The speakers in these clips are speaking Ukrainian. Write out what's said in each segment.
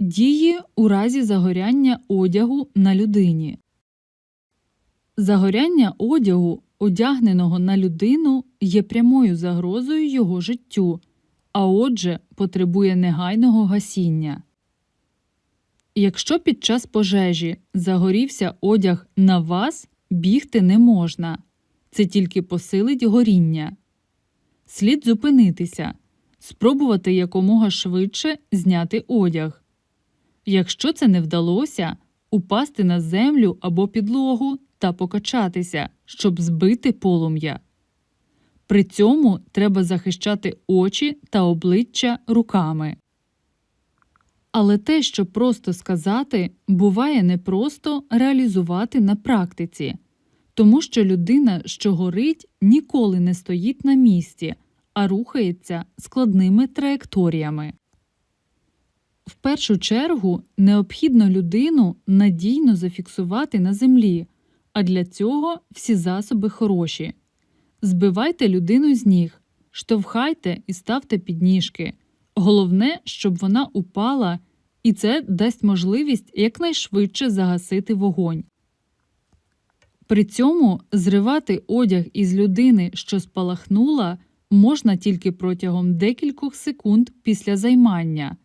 Дії у разі загоряння одягу на людині. Загоряння одягу, одягненого на людину, є прямою загрозою його життю, а отже, потребує негайного гасіння. Якщо під час пожежі загорівся одяг на вас, бігти не можна. Це тільки посилить горіння. Слід зупинитися, спробувати якомога швидше зняти одяг. Якщо це не вдалося, упасти на землю або підлогу та покачатися, щоб збити полум'я. При цьому треба захищати очі та обличчя руками. Але те, що просто сказати, буває непросто реалізувати на практиці, тому що людина, що горить, ніколи не стоїть на місці, а рухається складними траєкторіями. В першу чергу необхідно людину надійно зафіксувати на землі, а для цього всі засоби хороші. Збивайте людину з ніг, штовхайте і ставте підніжки. Головне, щоб вона упала, і це дасть можливість якнайшвидше загасити вогонь. При цьому зривати одяг із людини, що спалахнула, можна тільки протягом декількох секунд після займання.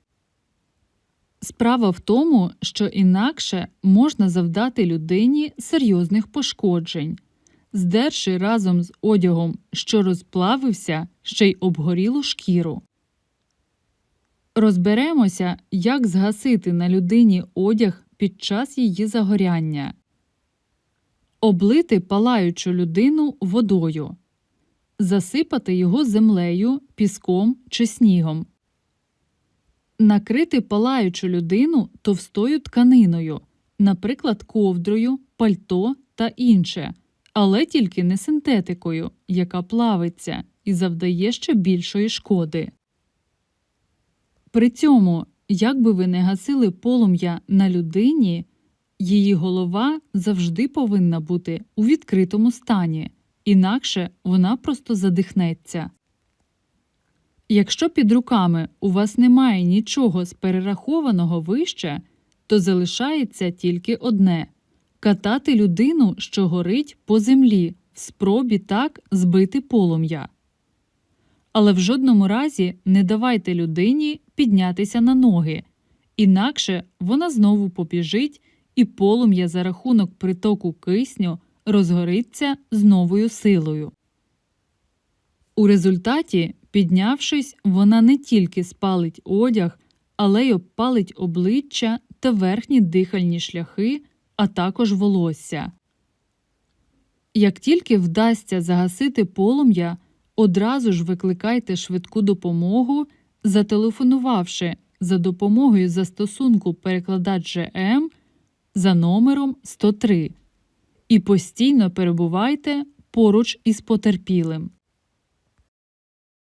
Справа в тому, що інакше можна завдати людині серйозних пошкоджень, здерши разом з одягом, що розплавився, ще й обгорілу шкіру. Розберемося, як згасити на людині одяг під час її загоряння. Облити палаючу людину водою, засипати його землею, піском чи снігом, накрити палаючу людину товстою тканиною, наприклад, ковдрою, пальто та інше, але тільки не синтетикою, яка плавиться і завдає ще більшої шкоди. При цьому, як би ви не гасили полум'я на людині, її голова завжди повинна бути у відкритому стані, інакше вона просто задихнеться. Якщо під руками у вас немає нічого з перерахованого вище, то залишається тільки одне катати людину, що горить по землі, в спробі так збити полум'я. Але в жодному разі не давайте людині піднятися на ноги, інакше вона знову побіжить і полум'я за рахунок притоку кисню розгориться з новою силою. У результаті, піднявшись, вона не тільки спалить одяг, але й обпалить обличчя та верхні дихальні шляхи, а також волосся. Як тільки вдасться загасити полум'я, одразу ж викликайте швидку допомогу, зателефонувавши за допомогою застосунку перекладач ЖМ за номером 103 і постійно перебувайте поруч із потерпілим.